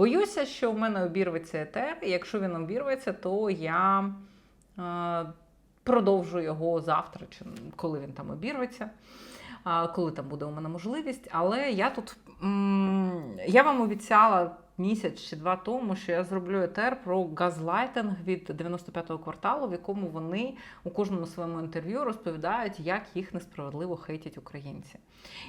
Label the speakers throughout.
Speaker 1: Боюся, що в мене обірветься етер, і якщо він обірветься, то я е, продовжу його завтра, чи коли він там обірветься, е, коли там буде у мене можливість. Але я тут м, я вам обіцяла місяць чи два тому, що я зроблю етер про газлайтинг від 95-го кварталу, в якому вони у кожному своєму інтерв'ю розповідають, як їх несправедливо хейтять українці.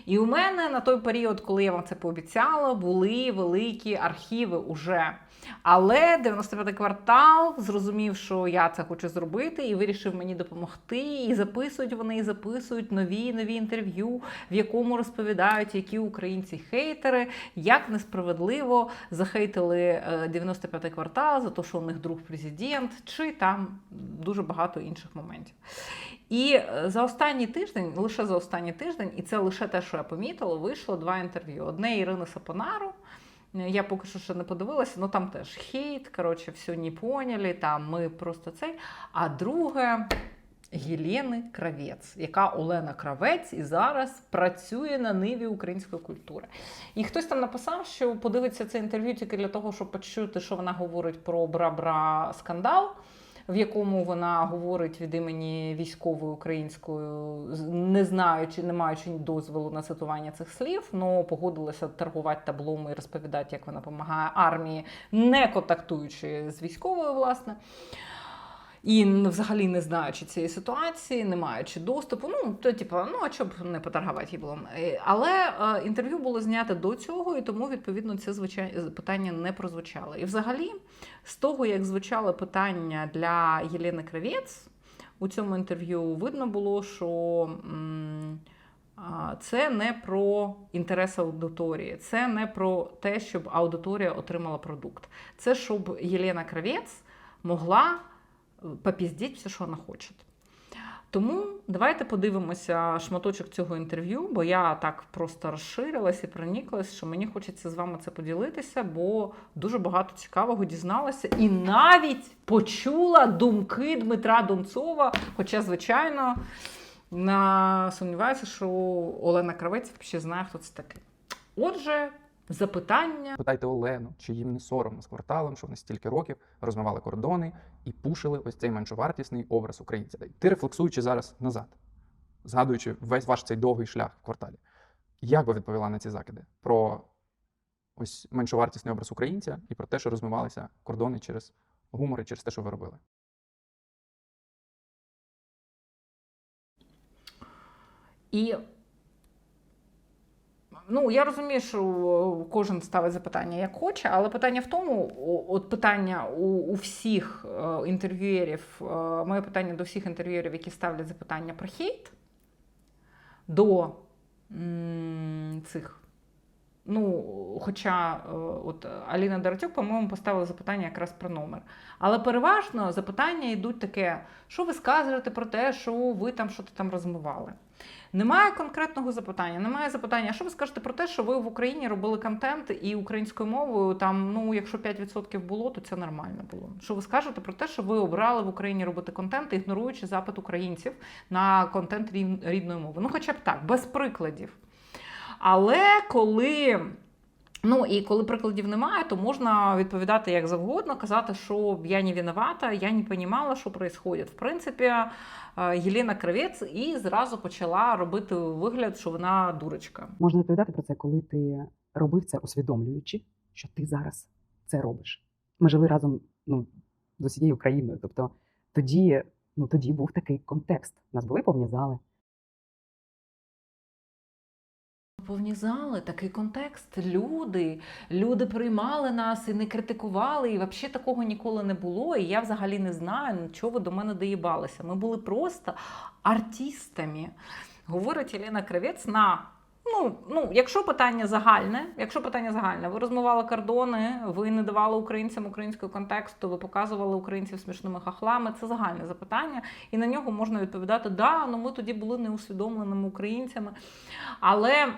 Speaker 1: І у мене на той період, коли я вам це пообіцяла, були великі архіви уже. Але 95-й квартал зрозумів, що я це хочу зробити, і вирішив мені допомогти. І записують вони, і записують нові нові інтерв'ю, в якому розповідають, які українці хейтери, як несправедливо захейтили е, 95-й квартал за те, що у них друг президент, чи там дуже багато інших моментів. І е, за останній тиждень, лише за останній тиждень, і це лише те, що я помітила, вийшло два інтерв'ю. Одне Ірини Сапонару. Я поки що ще не подивилася, ну там теж хейт, коротше, все не поняли, там ми просто цей. А друге Єлени Кравець, яка Олена Кравець і зараз працює на ниві української культури. І хтось там написав, що подивиться це інтерв'ю тільки для того, щоб почути, що вона говорить про бра-бра скандал. В якому вона говорить від імені військової української, не знаючи, не маючи дозволу на цитування цих слів, але погодилася торгувати таблом і розповідати, як вона допомагає армії, не контактуючи з військовою, власне. І взагалі не знаючи цієї ситуації, не маючи доступу, ну то типу, ну а чоб не поторгувати їблом. Е, Але е, інтерв'ю було знято до цього, і тому відповідно це звичай... питання не прозвучало. І взагалі, з того, як звучало питання для Єлени Кравець, у цьому інтерв'ю видно було, що м, це не про інтерес аудиторії, це не про те, щоб аудиторія отримала продукт. Це щоб Єлена Кравець могла попіздіть все, що вона хоче. Тому давайте подивимося шматочок цього інтерв'ю, бо я так просто розширилась і проніклась, що мені хочеться з вами це поділитися, бо дуже багато цікавого дізналася і навіть почула думки Дмитра Донцова. Хоча, звичайно, сумніваюся, що Олена Кравець взагалі знає, хто це такий. Отже, запитання.
Speaker 2: Питайте Олену, чи їм не соромно з кварталом, що вони стільки років розмивали кордони і пушили ось цей меншовартісний образ українця. Ти рефлексуючи зараз назад, згадуючи весь ваш цей довгий шлях в кварталі, як би відповіла на ці закиди про ось меншовартісний образ українця і про те, що розмивалися кордони через гумор і через те, що ви робили?
Speaker 1: І Ну, я розумію, що кожен ставить запитання як хоче, але питання в тому, от питання у, у всіх е, інтерв'юєрів, е, моє питання до всіх інтерв'юєрів, які ставлять запитання про хейт, до м, цих. Ну, хоча е, от Аліна Доротюк, по-моєму, поставила запитання якраз про номер. Але переважно запитання йдуть таке: що ви скажете про те, що ви там щось там розмивали? Немає конкретного запитання, немає запитання, що ви скажете про те, що ви в Україні робили контент і українською мовою, там, ну, якщо 5% було, то це нормально було. Що ви скажете про те, що ви обрали в Україні робити контент, ігноруючи запит українців на контент рідною мовою? Ну, хоча б так, без прикладів. Але коли. Ну і коли прикладів немає, то можна відповідати як завгодно, казати, що я не виновата, я не розуміла, що відбувається. В принципі, Єлена Кравець і зразу почала робити вигляд, що вона дурочка.
Speaker 3: Можна відповідати про це, коли ти робив це, усвідомлюючи, що ти зараз це робиш. Ми жили разом ну, з усією країною. Тобто тоді, ну, тоді був такий контекст. У нас були повні зали.
Speaker 1: Повні зали, такий контекст. Люди, люди приймали нас і не критикували, і взагалі такого ніколи не було. І я взагалі не знаю, чого ви до мене доїбалися. Ми були просто артистами. Говорить Єлена Кравець на. Ну, ну, якщо питання загальне, якщо питання загальне, ви розмивали кордони, ви не давали українцям українського контексту, ви показували українців смішними хахлами. Це загальне запитання, і на нього можна відповідати: да, ну ми тоді були неусвідомленими українцями. Але.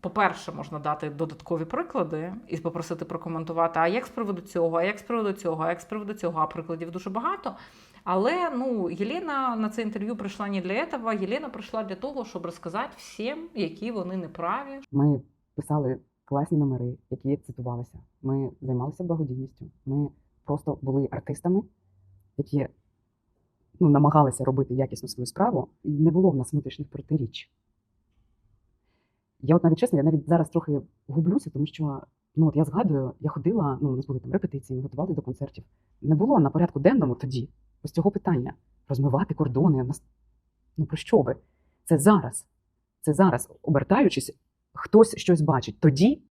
Speaker 1: По-перше, можна дати додаткові приклади і попросити прокоментувати, а як з приводу цього, а як з приводу цього, а як з приводу цього, а прикладів дуже багато. Але ну, Єлена на це інтерв'ю прийшла не для цього. Єлена прийшла для того, щоб розказати всім, які вони неправі.
Speaker 3: Ми писали класні номери, які цитувалися. Ми займалися благодійністю. Ми просто були артистами, які ну, намагалися робити якісно свою справу, і не було в нас внутрішніх протиріч. Я от навіть чесно, я навіть зараз трохи гублюся, тому що ну, от я згадую, я ходила, ну, у нас були там репетиції, ми готувалися до концертів. Не було на порядку денному тоді ось цього питання розмивати кордони. Ну про що ви? Це зараз. Це зараз, обертаючись, хтось щось бачить. Тоді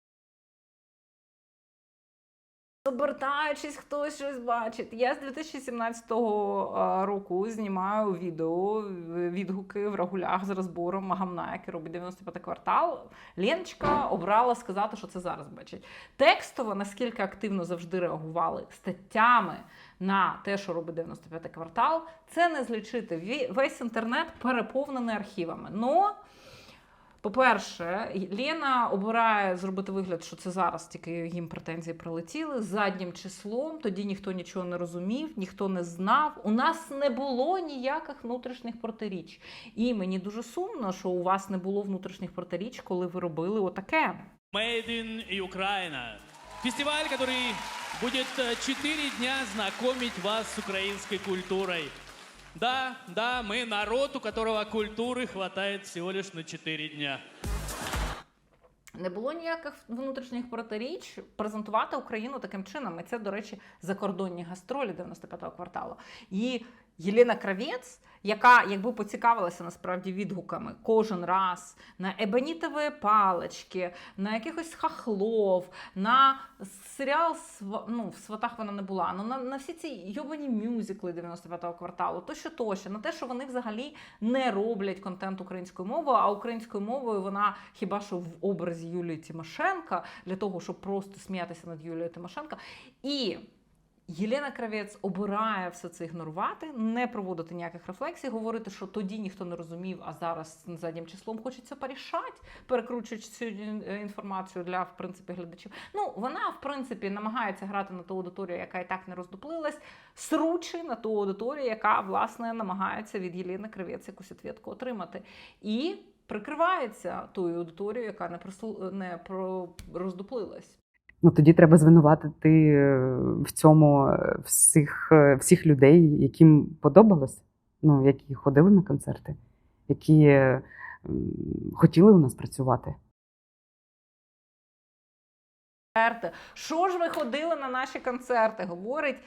Speaker 1: Обертаючись, хтось щось бачить. Я з 2017 року знімаю відео, відгуки в рагулях з розбором гамна, який робить 95 квартал. Леночка обрала сказати, що це зараз бачить. Текстово, наскільки активно завжди реагували статтями на те, що робить 95 квартал, це не злічити. Весь інтернет переповнений архівами. Но по-перше, Лена обирає зробити вигляд, що це зараз тільки їм претензії прилетіли заднім числом. Тоді ніхто нічого не розумів, ніхто не знав. У нас не було ніяких внутрішніх протиріч. І мені дуже сумно, що у вас не було внутрішніх протиріч, коли ви робили отаке.
Speaker 4: Made in Ukraine. Фестиваль, который будет э, четыре дня знакомить вас с украинской культурой. Да, да, мы народ, у которого культуры хватает всего лишь на четыре дня.
Speaker 1: Не було ніяких внутрішніх протиріч презентувати Україну таким чином. І це, до речі, закордонні гастролі 95-го кварталу. І Єлена Кравець, яка якби поцікавилася насправді відгуками кожен раз на ебонітові палички, на якихось хахлов, на серіал «Сва- ну, в сватах вона не була. Ну на, на всі ці йобані мюзикли 95-го кварталу, тощо тощо, на те, що вони взагалі не роблять контент українською мовою, а українською мовою вона хіба що в образі Юлії Тимошенка для того, щоб просто сміятися над Юлією Тимошенко. І Єлена Кравець обирає все це ігнорувати, не проводити ніяких рефлексій, говорити, що тоді ніхто не розумів, а зараз заднім числом хочеться порішати, перекручуючи цю е, інформацію для в принципі глядачів. Ну вона в принципі намагається грати на ту аудиторію, яка і так не роздуплилась, сручи на ту аудиторію, яка власне намагається від Єлени Кравець якусь відвідку отримати. І прикривається тою аудиторією, яка не прислу... не про роздуплилась.
Speaker 3: Ну, тоді треба звинуватити е, в цьому е, всіх, е, всіх людей, яким подобалось, ну, які ходили на концерти, які хотіли у нас працювати.
Speaker 1: Що ж ви ходили на наші концерти? Говорить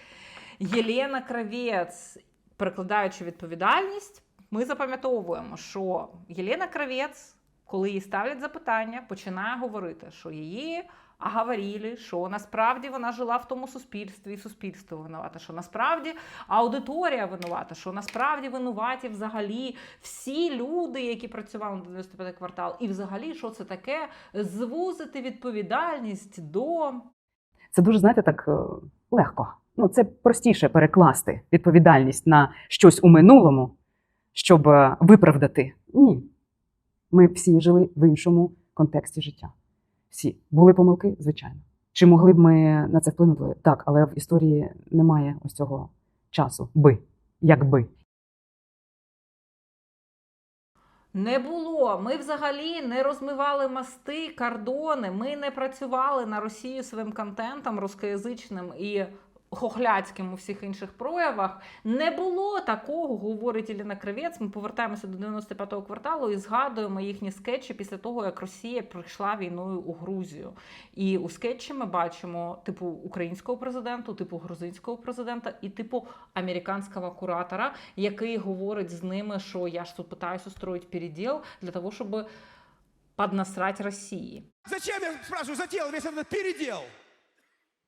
Speaker 1: Єлена Кравець, перекладаючи відповідальність. Ми запам'ятовуємо, що Єлена Кравець, коли їй ставлять запитання, починає говорити, що її оговорили, що насправді вона жила в тому суспільстві, і суспільство винувате, що насправді аудиторія винувата, що насправді винуваті взагалі всі люди, які працювали на 95 квартал, і взагалі, що це таке звузити відповідальність до
Speaker 3: Це дуже, знаєте, так е, легко. Ну, це простіше перекласти відповідальність на щось у минулому, щоб е, виправдати. Ні. Ми всі жили в іншому контексті життя. Всі були помилки, звичайно. Чи могли б ми на це вплинути? Так, але в історії немає ось цього часу. Би, якби.
Speaker 1: Не було. Ми взагалі не розмивали мости, кордони. Ми не працювали на Росію своїм контентом рускоязичним і хохляцьким у всіх інших проявах. Не було такого, говорить Іліна Кривець. Ми повертаємося до 95-го кварталу і згадуємо їхні скетчі після того, як Росія прийшла війною у Грузію. І у скетчі ми бачимо типу українського президента, типу грузинського президента і типу американського куратора, який говорить з ними, що я ж тут питаюся устроїть переділ для того, щоб поднасрать Росії.
Speaker 5: Зачем, я спрашиваю, затеял весь этот передел?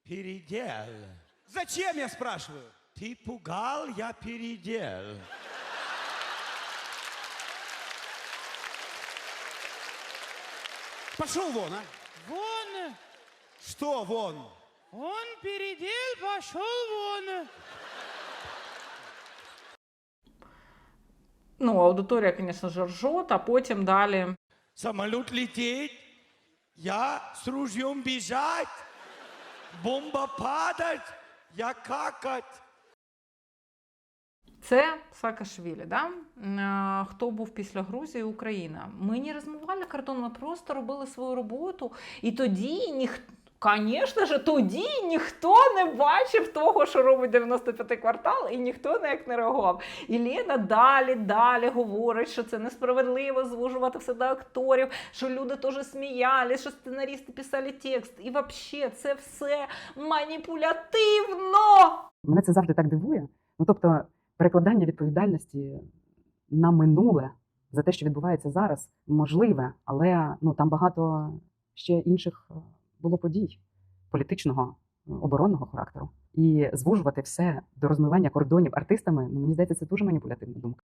Speaker 6: Передел.
Speaker 5: Зачем, я спрашиваю?
Speaker 6: Ты пугал, я передел.
Speaker 5: Пошел вон, а?
Speaker 7: Вон,
Speaker 5: Что вон?
Speaker 7: он передел, пошел вон.
Speaker 1: Ну, аудиторія, звісно ж, ржот, а потім далі.
Speaker 6: Самолет летит, я с ружьем бежать, бомба падать, Я какать.
Speaker 1: Це Саакашвілі, да? Хто був після Грузії, Україна. Ми не розмивали кордон, ми просто робили свою роботу. І тоді ніхто. Звісно ж, тоді ніхто не бачив того, що робить 95-й квартал, і ніхто ніяк не реагував. І Лена далі, далі говорить, що це несправедливо звужувати все до акторів, що люди теж сміялись, що сценарісти писали текст. І взагалі це все маніпулятивно.
Speaker 3: Мене це завжди так дивує. Ну тобто, перекладання відповідальності на минуле за те, що відбувається зараз, можливе, але ну там багато ще інших е, було подій політичного е, оборонного характеру. І звужувати все до розмивання кордонів артистами, ну мені здається, це дуже маніпулятивна думка.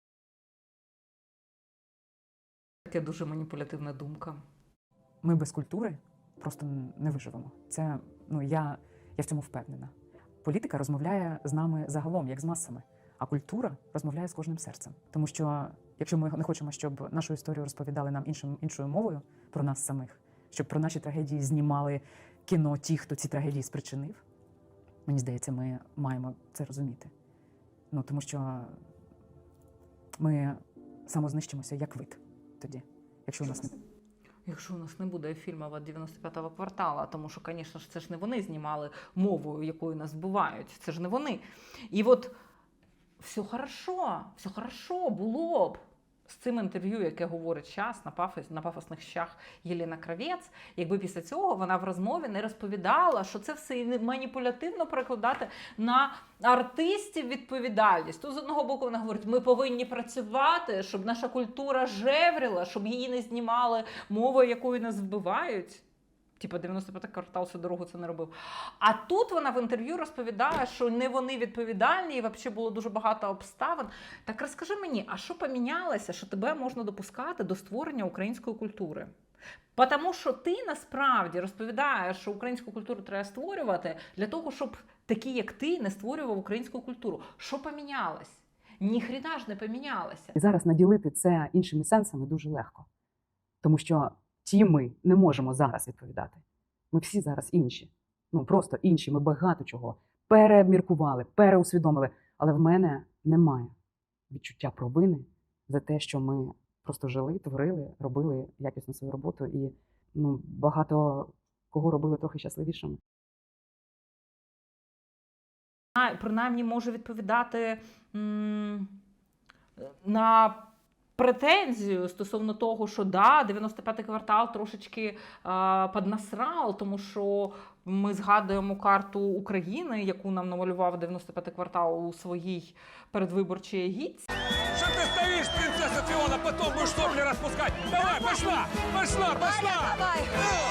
Speaker 1: Таке дуже маніпулятивна думка.
Speaker 8: ми без культури просто не виживемо. Це ну я, я в цьому впевнена. Політика розмовляє з нами загалом, як з масами, а культура розмовляє з кожним серцем. Тому що якщо ми не хочемо, щоб нашу історію розповідали нам іншим іншою мовою про нас самих, щоб про наші трагедії знімали кіно ті, хто ці трагедії спричинив, мені здається, ми маємо це розуміти. Ну тому що ми самознищимося як вид тоді, якщо у нас не
Speaker 1: Якщо у нас не буде фільму від 95-го квартала, тому що, звісно ж, це ж не вони знімали мовою, якою нас вбивають. Це ж не вони. І от все хорошо, все хорошо було б. З цим інтерв'ю, яке говорить час на пафос, на пафосних щах Єліна Кравець, якби після цього вона в розмові не розповідала, що це все маніпулятивно перекладати на артистів відповідальність. Тут з одного боку вона говорить, ми повинні працювати, щоб наша культура жевріла, щоб її не знімали мовою, якою нас вбивають. Типа 95 квартал всю дорогу це не робив. А тут вона в інтерв'ю розповідає, що не вони відповідальні, і взагалі було дуже багато обставин. Так розкажи мені, а що помінялося, що тебе можна допускати до створення української культури? Тому що ти насправді розповідаєш, що українську культуру треба створювати для того, щоб такі, як ти, не створював українську культуру. Що помінялось? Ніхріна ж не помінялося.
Speaker 3: І зараз наділити це іншими сенсами дуже легко. Тому що ті ми не можемо зараз відповідати. Ми всі зараз інші. Ну просто інші. Ми багато чого переміркували, переусвідомили. Але в мене немає відчуття провини за те, що ми просто жили, творили, робили якісно свою роботу і ну, багато кого робили трохи щасливішими.
Speaker 1: Принаймні може відповідати м, на претензію стосовно того, що да, 95-й квартал трошечки а, піднасрав, тому що ми згадуємо карту України, яку нам намалював 95-й квартал у своїй передвиборчій агітці.
Speaker 9: Що ти стоїш, принцеса Фіона, потім будеш сопли розпускати? Давай, пошла, пошла, пошла!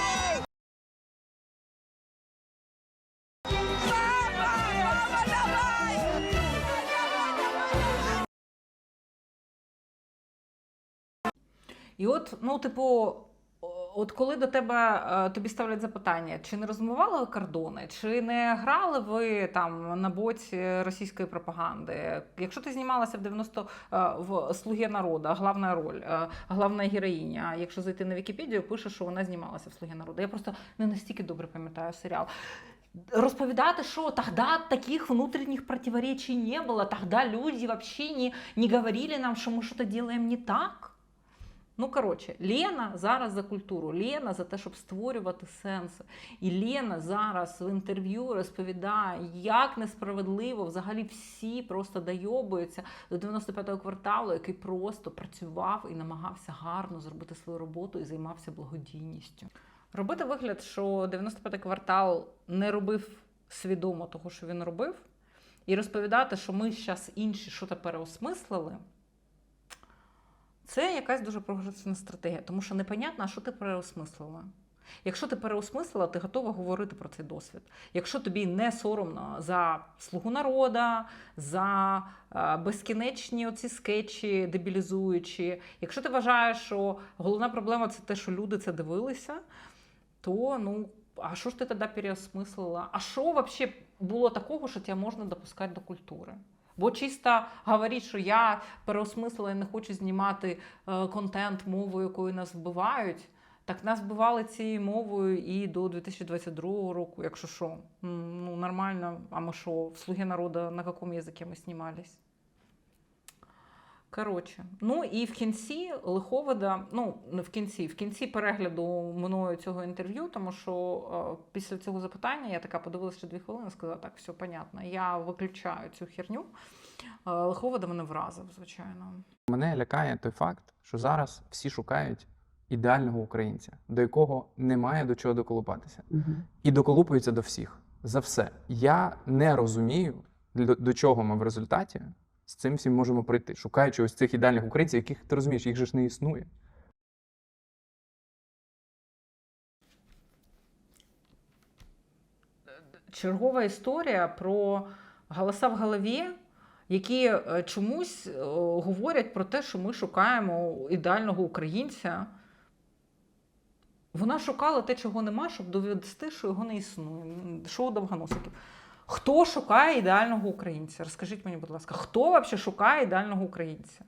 Speaker 1: І от, ну, типу, от коли до тебе е, тобі ставлять запитання, чи не розмивали ви кордони, чи не грали ви там на боці російської пропаганди? Якщо ти знімалася в 90 е, в Слуги народу, головна роль, е, головна героїня, якщо зайти на Вікіпедію, пише, що вона знімалася в Слуги народу. Я просто не настільки добре пам'ятаю серіал. Розповідати, що тоді таких внутренних противоречий не було, тоді люди вообще не, не говорили нам, що ми щось робимо не так. Ну, коротше, Лена зараз за культуру, Лена за те, щоб створювати сенси. І Лена зараз в інтерв'ю розповідає, як несправедливо взагалі всі просто дойобуються до 95-го кварталу, який просто працював і намагався гарно зробити свою роботу і займався благодійністю. Робити вигляд, що 95-й квартал не робив свідомо того, що він робив, і розповідати, що ми зараз інші що-то переосмислили. Це якась дуже прогресивна стратегія, тому що непонятно, що ти переосмислила. Якщо ти переосмислила, ти готова говорити про цей досвід. Якщо тобі не соромно за слугу народа, за е, безкінечні оці скетчі, дебілізуючі, якщо ти вважаєш, що головна проблема це те, що люди це дивилися, то ну. А що ж ти тоді переосмислила? А що взагалі було такого, що тебе можна допускати до культури? Бо чисто говорить, що я переосмислила і не хочу знімати е, контент мовою, якою нас вбивають. Так нас вбивали цією мовою і до 2022 року, якщо що. Ну, нормально. А ми що, в Слуги народу на якому язикі ми знімались? Коротше, ну і в кінці лиховода, ну не в кінці, в кінці перегляду мною цього інтерв'ю, тому що е, після цього запитання я така подивилася ще дві хвилини, сказала, так, все понятно, я виключаю цю херню. Е, лиховода мене вразив, звичайно.
Speaker 2: Мене лякає той факт, що зараз всі шукають ідеального українця, до якого немає до чого доколупатися.
Speaker 3: Мгм.
Speaker 2: і доколупуються до всіх за все. Я не розумію, до, до чого ми в результаті з цим всім можемо прийти, шукаючи ось цих ідеальних українців, яких ти розумієш, їх же ж не існує.
Speaker 1: чергова історія про голоса в голові, які е, чомусь е, говорять про те, що ми шукаємо ідеального українця. Вона шукала те, чого нема, щоб довести, що його не існує. Шоу довгоносиків. Хто шукає ідеального українця? Розкажіть мені, будь ласка, хто взагалі шукає ідеального українця?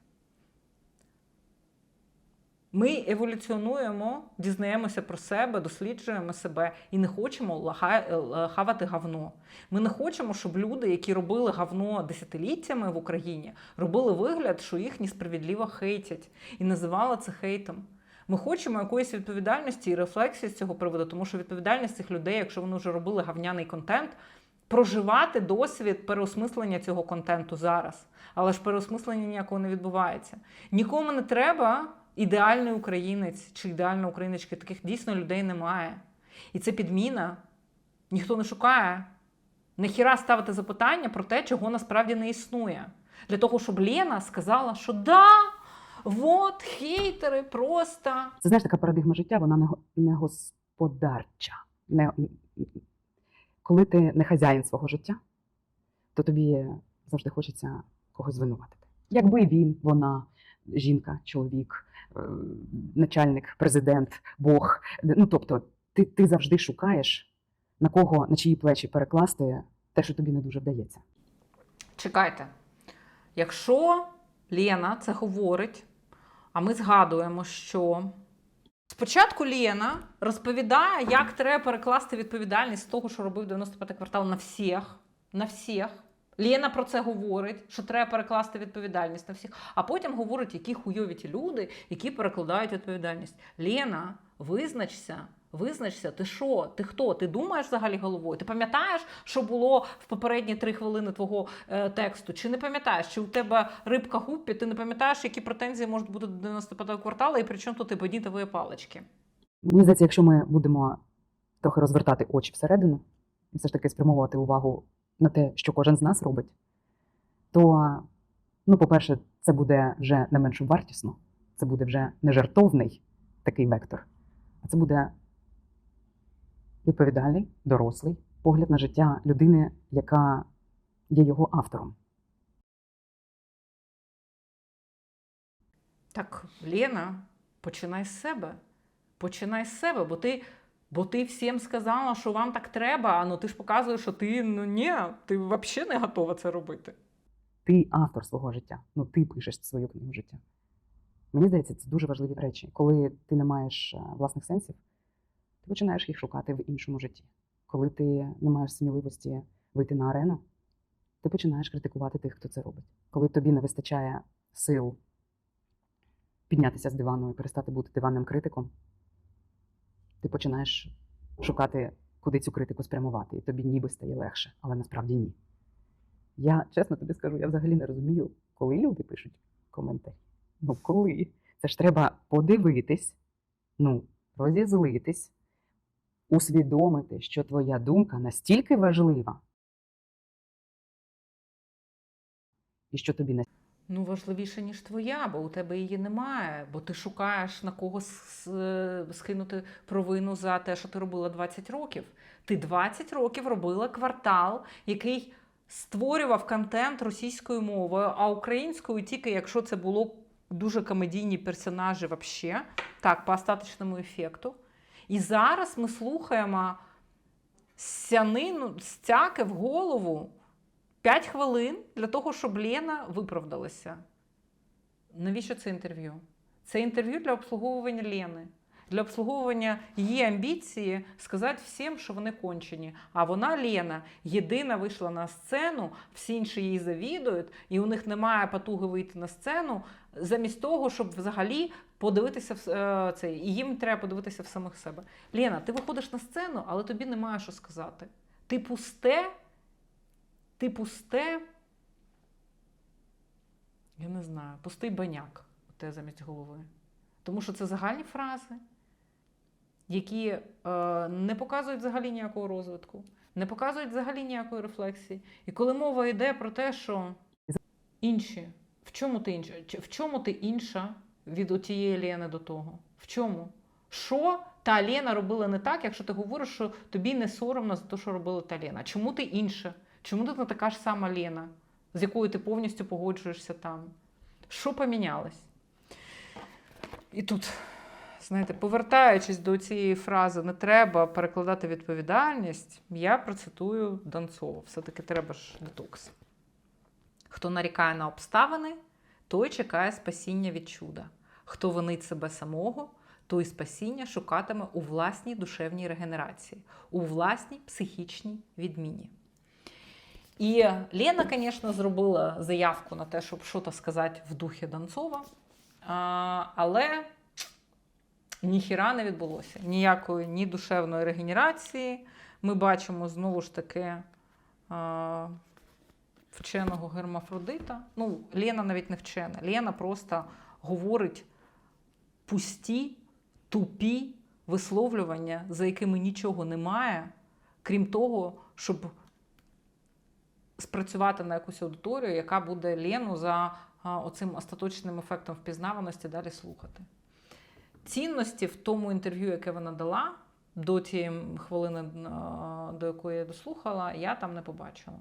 Speaker 1: Ми еволюціонуємо, дізнаємося про себе, досліджуємо себе і не хочемо е, хавати говно. Ми не хочемо, щоб люди, які робили говно десятиліттями в Україні, робили вигляд, що їх несправедливо хейтять і називали це хейтом. Ми хочемо якоїсь відповідальності і рефлексії з цього приводу, тому що відповідальність цих людей, якщо вони вже робили говняний контент, проживати досвід переосмислення цього контенту зараз. Але ж переосмислення ніякого не відбувається. Нікому не треба ідеальний українець чи ідеальна україночка. Таких дійсно людей немає. І це підміна. Ніхто не шукає. Нахіра ставити запитання про те, чого насправді не існує. Для того, щоб Лена сказала, що да, вот хейтери просто.
Speaker 3: Це знаєш, така парадигма життя, вона не господарча. Не, коли ти не хазяїн свого життя, то тобі завжди хочеться когось звинуватити. Якби він, вона, жінка, чоловік, е, начальник, президент, Бог. Ну тобто, ти, ти завжди шукаєш на кого, на чиї плечі перекласти те, що тобі не дуже вдається.
Speaker 1: Чекайте. Якщо Лена це говорить, а ми згадуємо, що спочатку Лена розповідає, як треба перекласти відповідальність з того, що робив 95 квартал на всіх. На всіх. Лена про це говорить, що треба перекласти відповідальність на всіх, а потім говорить, які хуйові ті люди, які перекладають відповідальність. Лена, визначся, визначся, ти що? Ти хто? Ти думаєш взагалі головою? Ти пам'ятаєш, що було в попередні три хвилини твого е, тексту? Чи не пам'ятаєш? Чи у тебе рибка гуппі? Ти не пам'ятаєш, які претензії можуть бути до 95 кварталу, і при чому тут і бедітові палички?
Speaker 3: Мені здається, якщо ми будемо трохи розвертати очі всередину і все ж таки спрямовувати увагу на те, що кожен з нас робить, то, ну, по-перше, це буде вже не менш вартісно, це буде вже не жартовний такий вектор, а це буде відповідальний, дорослий погляд на життя людини, яка є його автором.
Speaker 1: Так, Лена, починай з себе. Починай з себе, бо ти, бо ти всім сказала, що вам так треба, а ну ти ж показуєш, що ти ну ні, ти взагалі не готова це робити.
Speaker 3: Ти автор свого життя. Ну, ти пишеш свою книгу життя. Мені здається, це дуже важливі речі. Коли ти не маєш е, власних сенсів, починаєш їх шукати в іншому житті. Коли ти не маєш сміливості вийти на арену, ти починаєш критикувати тих, хто це робить. Коли тобі не вистачає сил піднятися з дивану і перестати бути диванним критиком, ти починаєш шукати, куди цю критику спрямувати, і тобі ніби стає легше, але насправді ні. Я чесно тобі скажу, я взагалі не розумію, коли люди пишуть коментарі. Ну коли? Це ж треба подивитись, ну, розізлитись, усвідомити, що твоя думка настільки важлива, і що тобі не
Speaker 1: Ну, важливіше, ніж твоя, бо у тебе її немає, бо ти шукаєш на кого скинути провину за те, що ти робила 20 років. Ти 20 років робила квартал, який створював контент російською мовою, а українською тільки якщо це було дуже комедійні персонажі вообще, так, по остаточному ефекту. І зараз ми слухаємо сянину, стяки в голову 5 хвилин для того, щоб Лена виправдалася. Навіщо це інтерв'ю? Це інтерв'ю для обслуговування Лени. Для обслуговування її амбіції сказати всім, що вони кончені. А вона, Лена, єдина вийшла на сцену, всі інші їй завідують, і у них немає потуги вийти на сцену, замість того, щоб взагалі подивитися в е, це. І їм треба подивитися в самих себе. Лена, ти виходиш на сцену, але тобі немає що сказати. Ти пусте, ти пусте. Я не знаю, пустий баняк у тебе замість голови. Тому що це загальні фрази, які е, не показують взагалі ніякого розвитку, не показують взагалі ніякої рефлексії. І коли мова йде про те, що інші, в чому ти інша? В чому ти інша від отієї Лени до того? В чому? Що та Лена робила не так, якщо ти говориш, що тобі не соромно за те, що робила та Лена? Чому ти інша? Чому ти не така ж сама Лена, з якою ти повністю погоджуєшся там? Що помінялось? І тут, знаєте, повертаючись до цієї фрази, не треба перекладати відповідальність, я процитую Донцова. Все-таки треба ж детокс. Хто нарікає на обставини, той чекає спасіння від чуда. Хто винить себе самого, той спасіння шукатиме у власній душевній регенерації, у власній психічній відміні. І Лена, звісно, зробила заявку на те, щоб щось сказати в духі Донцова, але ніхіра не відбулося. Ніякої ні душевної регенерації. Ми бачимо знову ж таки вченого гермафродита. Ну, Лена навіть не вчена. Лена просто говорить пусті, тупі висловлювання, за якими нічого немає, крім того, щоб спрацювати на якусь аудиторію, яка буде Лену за оцим остаточним ефектом впізнаваності далі слухати. Цінності в тому інтерв'ю, яке вона дала до тієї хвилини, до якої я дослухала, я там не побачила.